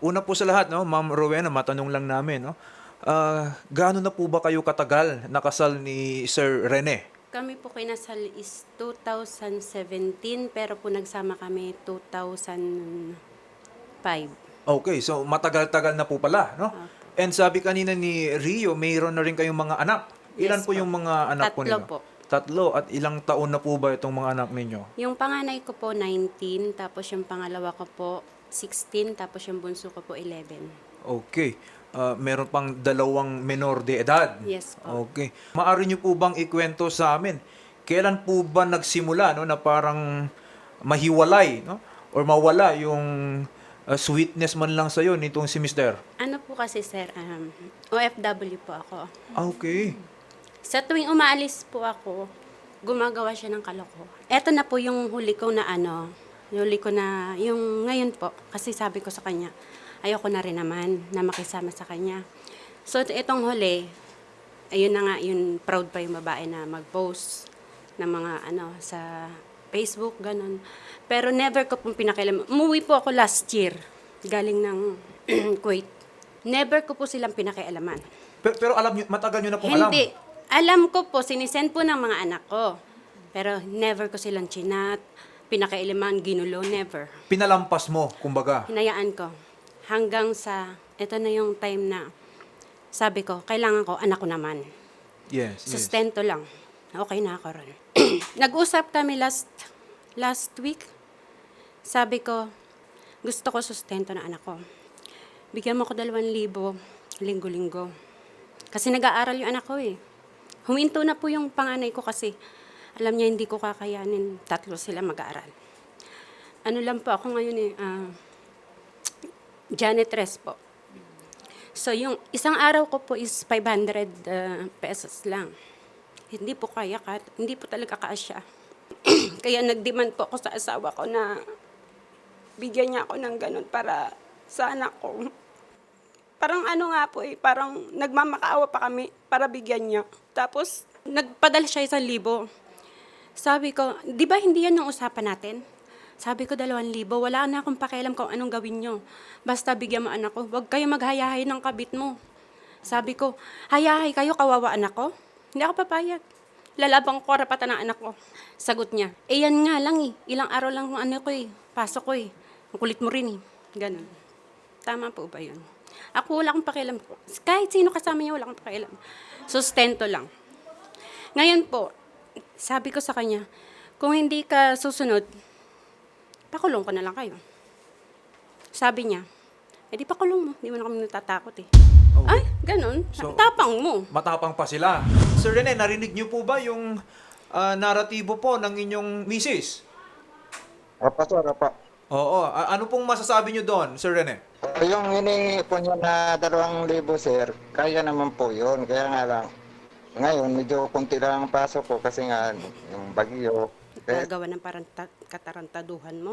una po sa lahat, no, Ma'am Rowena, matanong lang namin, no, ah, gaano na po ba kayo katagal nakasal ni Sir Rene? Kami po kinasal is 2017 pero po nagsama kami 2005. Okay, so matagal-tagal na po pala, no? And sabi kanina ni Rio, mayroon na rin kayong mga anak. Ilan Yes po po. yung mga anak po Tatlo ninyo? po. Tatlo. At ilang taon na po ba itong mga anak ninyo? Yung panganay ko po 19, tapos yung pangalawa ko po 16, tapos yung bunso ko po 11. Okay. Ah, meron pang dalawang menor de edad. Yes po. Okay. Maari niyo po bang ikwento sa amin, kailan po ba nagsimula no, na parang mahiwalay no? or mawala yung ah, sweetness man lang sa'yo nitong si Mister? Ano po kasi sir, um, OFW po ako. Ah, Okay. Sa tuwing umaalis po ako, gumagawa siya ng kaloko. Eto na po yung huli ko na ano, huli ko na, yung ngayon po, kasi sabi ko sa kanya, ayoko na rin naman na makisama sa kanya. So, itong huli, ayun na nga, yun, proud pa yung babae na mag-post ng mga ano, sa Facebook, ganun. Pero never ko pong pinakialam. Umuwi po ako last year, galing ng Kuwait. Never ko po silang pinakialaman. Pero, pero alam niyo, matagal niyo na pong alam. Hindi. Alam ko po, sinisend po ng mga anak ko. Pero never ko silang chinat, pinakailaman, ginulo, never. Pinalampas mo, kumbaga. Hinayaan ko. Hanggang sa, ito na yung time na, sabi ko, kailangan ko, anak ko naman. Yes, yes. Sustento lang. Okay na ako ron. Nag-usap kami last, last week. Sabi ko, gusto ko sustento na anak ko. Bigyan mo ko dalawang libo, linggo-linggo. Kasi nag-aaral yung anak ko eh. Huminto na po yung panganay ko kasi alam niya hindi ko kakayanin. Tatlo sila mag-aaral. Ano lang po ako ngayon eh, ah, janitress po. So yung isang araw ko po is 500 uh, pesos lang. Hindi po kaya, ka, hindi po talaga kasya. Kaya nag-demand po ako sa asawa ko na bigyan niya ako ng ganun para sa anak ko. Parang ano nga po eh, parang nagmamakaawa pa kami para bigyan niya. Tapos nagpadala siya isang libo. Sabi ko, di ba hindi yan yung usapan natin? Sabi ko, dalawang libo. Wala na akong pakialam kung anong gawin nyo. Basta bigyan mo anak ko. Huwag kayo maghayahay ng kabit mo. Sabi ko, hayahay kayo, kawawa anak ko. Hindi ako papayag. Lalabang ko karapatan ng anak ko. Sagot niya, eh yan nga lang eh. Ilang araw lang kung ano ko eh. Pasok ko eh. Ang kulit mo rin eh. Ganun. Tama po ba yun? Ako wala akong pakialam. Kahit sino kasama niya, wala akong pakialam. Sustento lang. Ngayon po, sabi ko sa kanya, kung hindi ka susunod, pakulong ko na lang kayo. Sabi niya, eh di pakulong mo, di mo na kami natatakot eh. Oh. Ay, ganun. So- Tapang mo. Matapang pa sila. Sir Rene, narinig niyo po ba yung ah, naratibo po ng inyong misis? Apa sir, apa. Oo. A- ano pong masasabi niyo doon, Sir Rene? Yung hiningi po niya na dalawang libo sir, kaya naman po yun. Kaya nga lang, ngayon medyo kunti lang ang pasok ko kasi nga yung bagyo. Gagawa ng parang ta- katarantaduhan mo.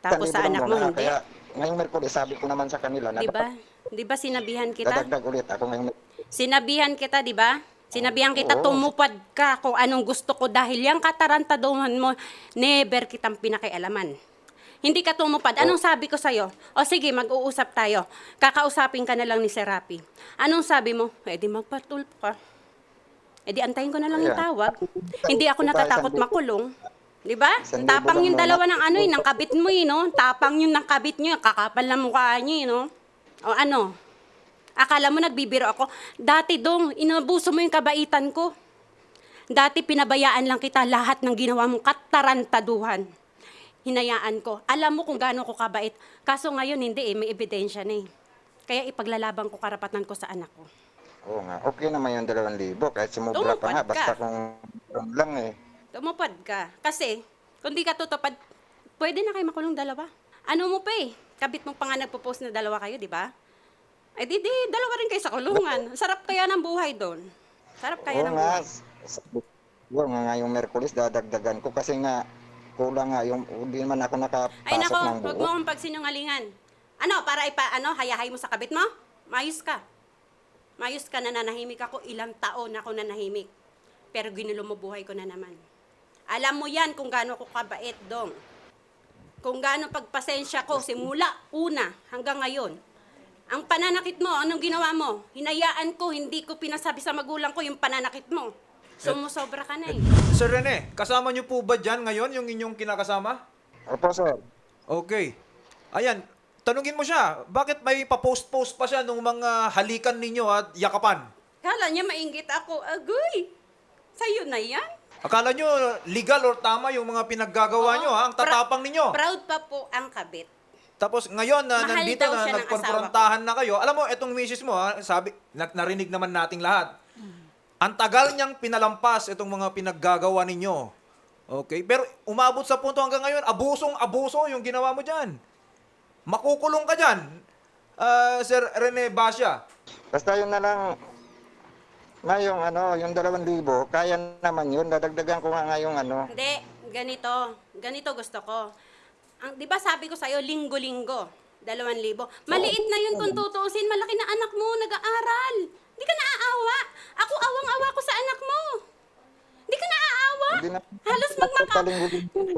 Tapos sa anak mo, muna. hindi. Kaya ngayong Merkulis sabi ko naman sa kanila na Di ba? Di ba sinabihan kita? dadagdag ulit ako ngayong Sinabihan kita, di ba? Sinabihan kita, Oo. tumupad ka kung anong gusto ko dahil yung katarantaduhan mo, never kitang pinakialaman. Hindi ka tumupad. Anong sabi ko sa'yo? O sige, mag-uusap tayo. Kakausapin ka na lang ni Serapi. Anong sabi mo? Di magpatulpo ka. Eh di antayin ko na lang yung tawag. Hindi ako natatakot makulong. Di ba? Tapang yung dalawa ng ano eh, ng kabit mo eh, no? Tapang yung ng kabit nyo, kakapal na mukha nyo eh, no? O ano? Akala mo nagbibiro ako? Dati dong, inabuso mo yung kabaitan ko. Dati pinabayaan lang kita lahat ng ginawa mong katarantaduhan. Hinayaan ko. Alam mo kung gaano ko kabait. Kaso ngayon hindi eh, may ebidensya na eh. Kaya ipaglalaban ko karapatan ko sa anak ko. Oo nga, okay naman yung dalawang libo. Kahit sumubra pa nga, ka. basta kung yun lang eh. Tumupad ka. Kasi, kung di ka tutupad, pwede na kayo makulong dalawa. Ano mo pa eh? Kabit mo pa nga nagpo-post na dalawa kayo, di ba? Eh di, di, dalawa rin kayo sa kulungan. Sarap kaya ng buhay doon. Sarap kaya Oo ng nga, buhay. sabi ko nga ngayong Merkulis dadagdagan ko kasi nga kulang nga yung hindi man ako nakapasok Ay nako, ng huwag buo. mo akong pagsinungalingan. Ano, para ipa, ano, hayahay mo sa kabit mo? Mayos ka. Mayos ka na nanahimik ako. Ilang taon ako nanahimik. Pero ginulo mo buhay ko na naman. Alam mo yan kung gaano ko kabait, dong. kung gaano pagpasensya ko simula una hanggang ngayon. Ang pananakit mo, anong ginawa mo? Hinayaan ko, hindi ko pinasabi sa magulang ko yung pananakit mo. Sumusobra ka na eh. Sir Rene, kasama niyo po ba dyan ngayon yung inyong kinakasama? Opo, sir. Okay. Ayan, tanungin mo siya, bakit may pa-post-post pa siya nung mga halikan ninyo at yakapan? Kala niya mainggit ako, agoy, sa'yo na yan. Akala nyo legal or tama yung mga pinaggagawa Oo. nyo ha? Ang tatapang ninyo. Proud pa po ang kabit. Tapos ngayon na Mahal nandito daw na siya ng nagkonfrontahan na kayo, alam mo, etong misis mo, ha, sabi, na- narinig naman nating lahat. Ang tagal niyang pinalampas itong mga pinaggagawa ninyo. Okay? Pero umabot sa punto hanggang ngayon, abusong abuso yung ginawa mo dyan. Makukulong ka dyan. Ah, Sir Rene Basya. Basta yun na lang, ngayong ano, yung dalawang libo, kaya naman yun, dadagdagan ko nga ngayong ano. Hindi, ganito. Ganito gusto ko. Ang, di ba sabi ko sa'yo, linggo-linggo, dalawang libo. Maliit na yun kung tutuusin. Malaki na anak mo, nag-aaral. Hindi ka naaawa. Ako awang-awa ko sa anak mo. Hindi ka naaawa. Hindi na, Halos magmaka...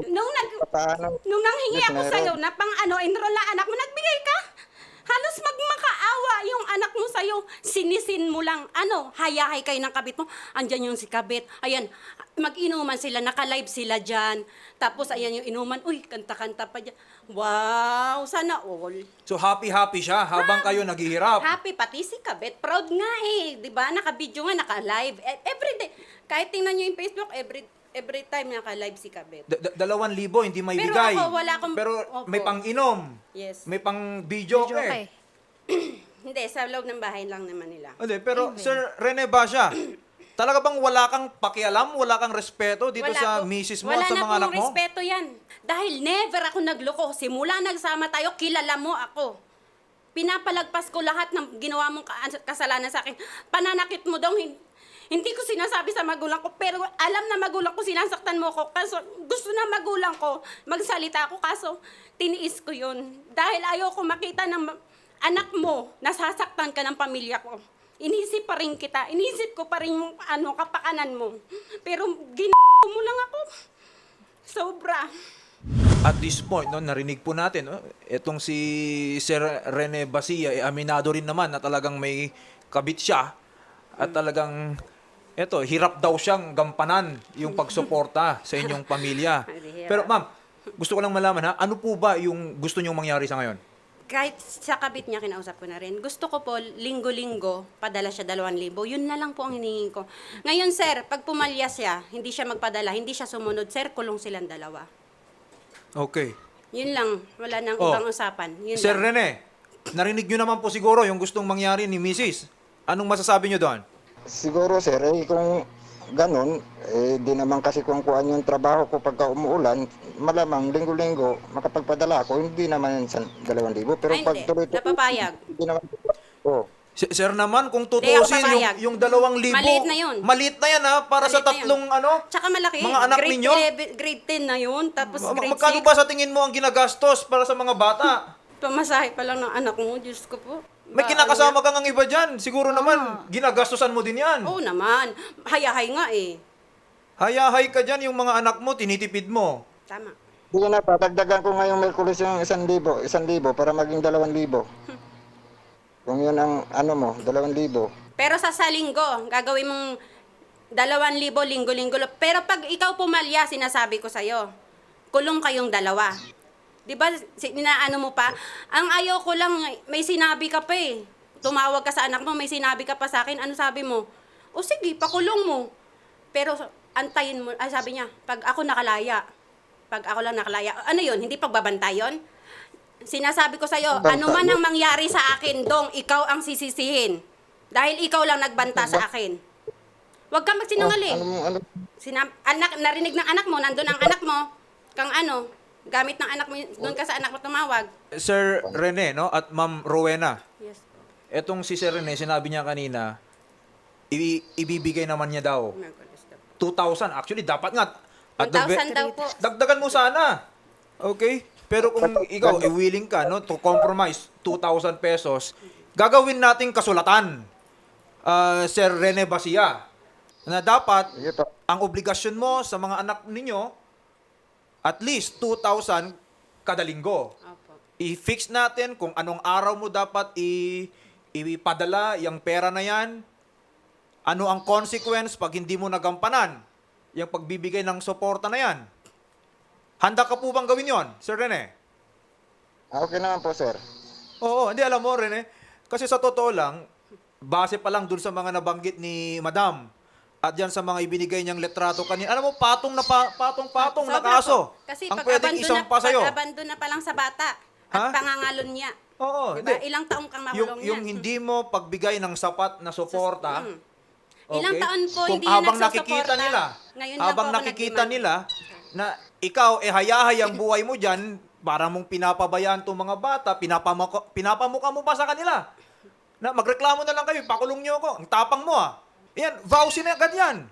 Nung, nag, paano? nung nanghingi ako sa'yo na pang ano, enroll na anak mo, nagbigay ka. Halos magmakaawa yung anak mo sa'yo. Sinisin mo lang, ano, hayahay kayo ng kabit mo. Andyan yung si kabit. Ayan, mag-inuman sila, naka-live sila dyan. Tapos ayan yung inuman, uy, kanta-kanta pa dyan. Wow, sana all. So happy-happy siya habang kayo naghihirap. Happy, pati si kabit. Proud nga eh, di ba? Naka-video nga, naka-live. E- Every day. Kahit tingnan nyo yung Facebook, every every time naka-live si kabit. Da- da- dalawang libo, hindi may Pero bigay. ako, wala akong- Pero Opo. may pang-inom. Yes. May pang-video Medyo eh. okay. Hindi, sa loob ng bahay lang naman nila. Hindi, pero Sir Rene Basya, talaga bang wala kang pakialam, wala kang respeto dito Wala sa po- misis mo wala at sa na mga anak pong mo? respeto yan. Dahil never ako nagloko. Simula nagsama tayo, kilala mo ako. Pinapalagpas ko lahat ng ginawa mong ka- kasalanan sa akin. Pananakit mo daw, hin- hindi ko sinasabi sa magulang ko, pero alam na magulang ko, sinasaktan mo ko. Kaso gusto na magulang ko, magsalita ako. Kaso tiniis ko yun. Dahil ayoko makita ng anak mo, nasasaktan ka ng pamilya ko. Inisip pa rin kita. Inisip ko pa rin yung ano, kapakanan mo. Pero gin mo lang ako. Sobra. At this point, no, narinig po natin, no, itong si Sir Rene Basia, eh, aminado rin naman na talagang may kabit siya at talagang eto, hirap daw siyang gampanan yung pagsuporta sa inyong pamilya. Pero ma'am, gusto ko lang malaman ha, ano po ba yung gusto niyong mangyari sa ngayon? Kahit sa kabit niya, kinausap ko na rin. Gusto ko po, linggo-linggo, padala siya dalawang libo. Yun na lang po ang hinihingi ko. Ngayon, sir, pag pumalya siya, hindi siya magpadala, hindi siya sumunod, sir, kulong silang dalawa. Okay. Yun lang. Wala nang Oh. ibang usapan. Yun Sir lang. Rene, narinig nyo naman po siguro yung gustong mangyari ni Mrs. Anong masasabi nyo doon? Siguro sir, eh, kung ganun, eh, di naman kasi kung kuhan yung trabaho ko pagka umuulan, malamang linggo-linggo, makapagpadala ako, hindi naman sa dalawang libo. Pero Ay, pag hindi. tuloy Napapayag. hindi naman. Oh. Si- Sir naman, kung Hindi ako tutusin papayag. yung, yung dalawang libo, Maliit na yun. Maliit na yan ha, para sa Maliit na yun. tatlong ano. Tsaka malaki. Mga anak grade ninyo? 11, grade 10 na yun. Tapos Ma- grade Magkano 6. ba sa tingin mo ang ginagastos para sa mga bata? Pamasahe pa lang ng anak mo. Diyos ko po. May kinakasama kang ang iba dyan. Siguro naman, ginagastosan mo din yan. Oo naman. Hayahay nga eh. Hayahay ka dyan, yung mga anak mo, tinitipid mo. Tama. Hindi na pa, dagdagan ko ngayong Merkulis yung isang libo, isang libo para maging dalawang libo. Kung yun ang ano mo, dalawang libo. Pero sa sa linggo, gagawin mong dalawang libo, linggo-linggo. Pero pag ikaw pumalya, sinasabi ko sa'yo, kulong kayong dalawa. Di ba, si- inaano mo pa? Ang ayaw ko lang, may sinabi ka pa eh. Tumawag ka sa anak mo, may sinabi ka pa sa akin. Ano sabi mo? O sige, pakulong mo. Pero antayin mo, ay sabi niya, pag ako nakalaya, pag ako lang nakalaya, ano yun, hindi pagbabantay yun? Sinasabi ko sa'yo, Banta ano man ang mangyari sa akin, Dong, ikaw ang sisisihin. Dahil ikaw lang nagbanta sa akin. Huwag kang magsinungaling. Ano, ano, Sinam- anak, narinig ng anak mo, nandun ang anak mo, kang ano, gamit ng anak mo, doon ka sa anak mo tumawag. Sir Rene, no? At Ma'am Rowena, Yes. etong si Sir Rene, sinabi niya kanina, i- ibibigay naman niya daw. 2,000. Actually, dapat nga. at the ve- 1,000 daw po. Dagdagan mo sana. Okay? Pero kung ikaw eh, willing ka no to compromise 2,000 pesos, gagawin nating kasulatan. Ah, Sir Rene Basia na dapat Sige ang obligasyon mo sa mga anak ninyo at least 2,000 kada linggo. Opo. I-fix natin kung anong araw mo dapat i ipadala yung pera na yan. Ano ang consequence pag hindi mo nagampanan yung pagbibigay ng suporta na yan. Handa ka po bang gawin yon, Sir Rene? Okay naman po, sir. Oo, hindi alam mo, Rene. Kasi sa totoo lang, base pa lang dun sa mga nabanggit ni Madam at yan sa mga ibinigay niyang letrato kanina. Alam mo, patong na pa, patong-patong na Sobra kaso. po. Kasi ang pwedeng isang na, pa sa'yo. pag abandon na pa lang sa bata at Ha? pangangalon niya. Oo, Diba? hindi. Ilang taong kang Yung, makulong yung yan. hindi mo pagbigay ng sapat na suporta, Mm. Ilang taon po Kung hindi habang nakikita nila, Ngayon habang nakikita nila na ikaw eh hayahayang buhay mo diyan, para mong pinapabayaan tong mga bata, pinapamuka, pinapamuka mo pa sa kanila. Na magreklamo na lang kayo, pakulong niyo ako. Ang tapang mo ah. Yan, vowsy na agad yan.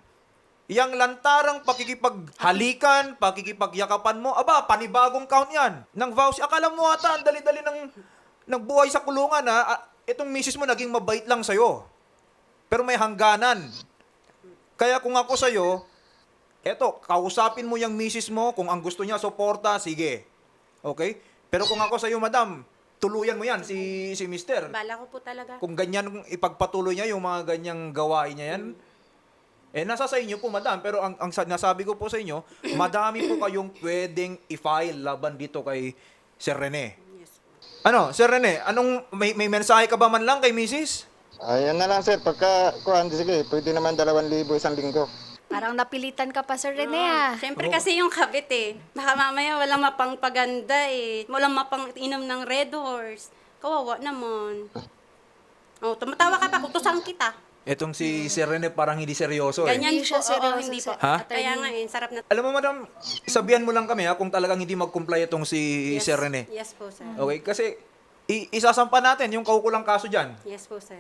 Yang lantarang pakikipaghalikan, pakikipagyakapan mo, aba, panibagong count yan. Nang vowsy, akala mo ata, ang dali-dali ng, ng buhay sa kulungan ha. Ah, Itong misis mo naging mabait lang sa'yo. Pero may hangganan. Kaya kung ako sa'yo, eto, kausapin mo yung misis mo, kung ang gusto niya suporta, sige. Okay? Pero kung ako sa'yo, madam, tuluyan mo yan, si, si mister. Bala ko po talaga. Kung ganyan ipagpatuloy niya yung mga ganyang gawain niya yan, eh nasa sa inyo po, madam. Pero ang, ang sa- nasabi ko po sa inyo, madami po kayong pwedeng i-file laban dito kay Sir Rene. Yes. Ano, Sir Rene, anong, may, may mensahe ka ba man lang kay misis? Ayan na lang, sir. Pagka, kuhan, sige, pwede naman 2,000 isang linggo. Parang napilitan ka pa, Sir Rene, ah. Siyempre kasi yung kabit eh. Baka mamaya walang mapangpaganda eh. Walang mapang inom ng Red Horse. Kawawa naman. Oh, tumatawa ka pa, kutusan kita. Etong si Sir Rene parang hindi seryoso eh. Ganyan Hindi po, siya oo, seryoso, hindi po. sir. Ha? Kaya nga eh, sarap na. Alam mo, madam, sabihan mo lang kami ha kung talagang hindi mag-comply itong si Yes. Sir Rene. Yes po, sir. Okay? Kasi i- isasampa natin yung kaukulang kaso dyan. Yes po, sir.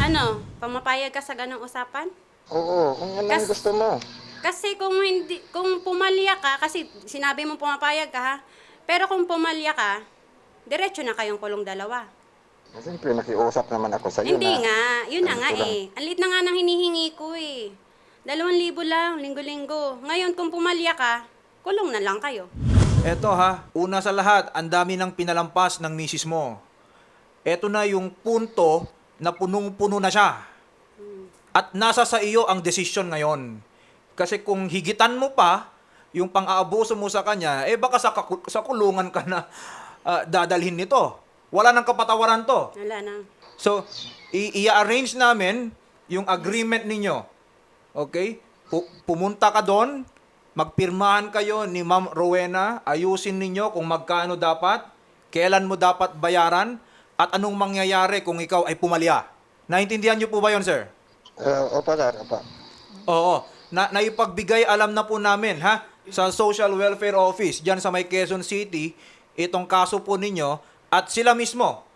Ano, pamapayag ka sa ganong usapan? Oo, kung yan ang Kas- gusto mo. Kasi kung hindi, kung pumalya ka, kasi sinabi mo pumapayag ka ha, pero kung pumalya ka, diretso na kayong kulong dalawa. Siyempre, nakiusap naman ako sa iyo Hindi na. nga, yun na Ano nga ko lang. eh. Ang liit na nga ng hinihingi ko eh. Dalawang libo lang, linggo-linggo. Ngayon, kung pumalya ka, kulong na lang kayo. Eto ha, una sa lahat, ang dami ng pinalampas ng misis mo. Eto na yung punto na punong-puno na siya. At nasa sa iyo ang desisyon ngayon. Kasi kung higitan mo pa yung pang-aabuso mo sa kanya, eh baka sa, sa kulungan ka na ah, dadalhin nito. Wala nang kapatawaran to. Wala na. So, i- i-arrange namin yung agreement ninyo. Okay? Pu- pumunta ka doon, magpirmahan kayo ni Ma'am Rowena, ayusin ninyo kung magkano dapat, kailan mo dapat bayaran, at anong mangyayari kung ikaw ay pumalya. Naintindihan niyo po ba yon, sir? Uh, opo, sir, opo. Oo. Na naipagbigay alam na po namin ha sa Social Welfare Office diyan sa may Quezon City itong kaso po ninyo at sila mismo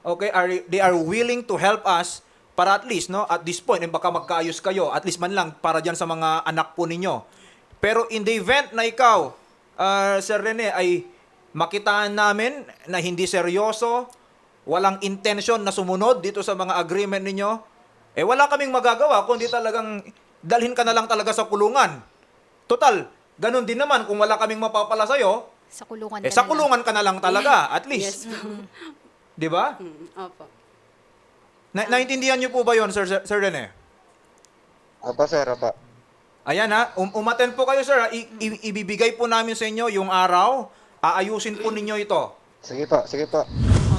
okay are they are willing to help us para at least no at this point eh, baka magkaayos kayo at least man lang para diyan sa mga anak po ninyo. Pero in the event na ikaw ah, Sir Rene ay makitaan namin na hindi seryoso, walang intention na sumunod dito sa mga agreement ninyo, eh wala kaming magagawa kundi talagang dalhin ka na lang talaga sa kulungan. Total, ganun din naman kung wala kaming mapapala sa'yo, Sa kulungan eh ka sa na kulungan ka na lang talaga, at Yes least. po. Di ba? Mm, Opo. Na- naintindihan niyo po ba yon Sir, Sir Rene? Opo, sir, opo. Ayan ha, um, umaten po kayo sir. ha. I- i- ibibigay po namin sa inyo yung araw. Aayusin po ninyo ito. Sige po, sige po.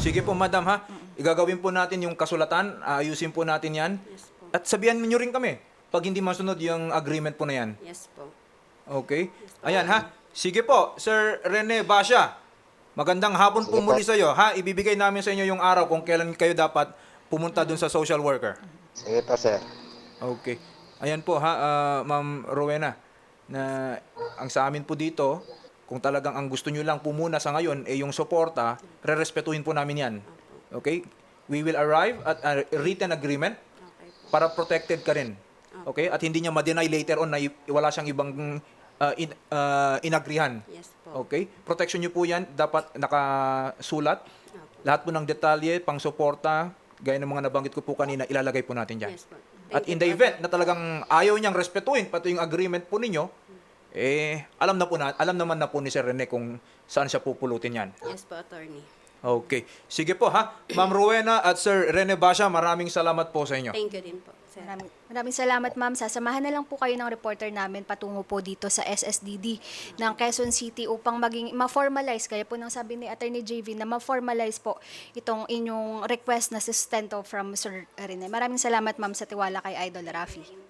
Sige po madam ha. Igagawin po natin yung kasulatan. Aayusin po natin yan. Yes po. At sabihan niyo rin kami pag hindi masunod yung agreement po na yan. Yes po. Okay? Ayan ha. Sige po, Sir Rene Basha. Magandang hapon po Sige po. muli sa iyo. Ha, ibibigay namin sa inyo yung araw kung kailan kayo dapat pumunta dun sa social worker. Sige po, sir. Okay. Ayan po ha, ah, Ma'am Rowena, na ang sa amin po dito, kung talagang ang gusto nyo lang po muna sa ngayon ay yung suporta, re-respetuhin po namin yan. Okay? We will arrive at a written agreement Okay po. para protected ka rin. Okay? At hindi niya ma-deny later on na i- wala siyang ibang uh, in, uh, inagrihan. Yes po. Okay? Protection niyo po yan, dapat nakasulat. Opo. Lahat po ng detalye, pang suporta, gaya ng mga nabanggit ko po kanina, ilalagay po natin dyan. Yes po. At in the po. event na talagang ayaw niyang respetuhin, pati yung agreement po ninyo, eh, alam na po na, alam naman na po ni Sir Rene kung saan siya pupulutin yan. Yes po, attorney. Okay. Sige po ha. Ma'am Rowena at Sir Rene Basha, maraming salamat po sa inyo. Thank you din po, sir. Maraming, maraming salamat ma'am. Sasamahan na lang po kayo ng reporter namin patungo po dito sa SSDD ng Quezon City upang maging ma-formalize, kaya po nang sabi ni Attorney JV na ma-formalize po itong inyong request na sustento from Sir Rene. Maraming salamat ma'am sa tiwala kay Idol Rafi.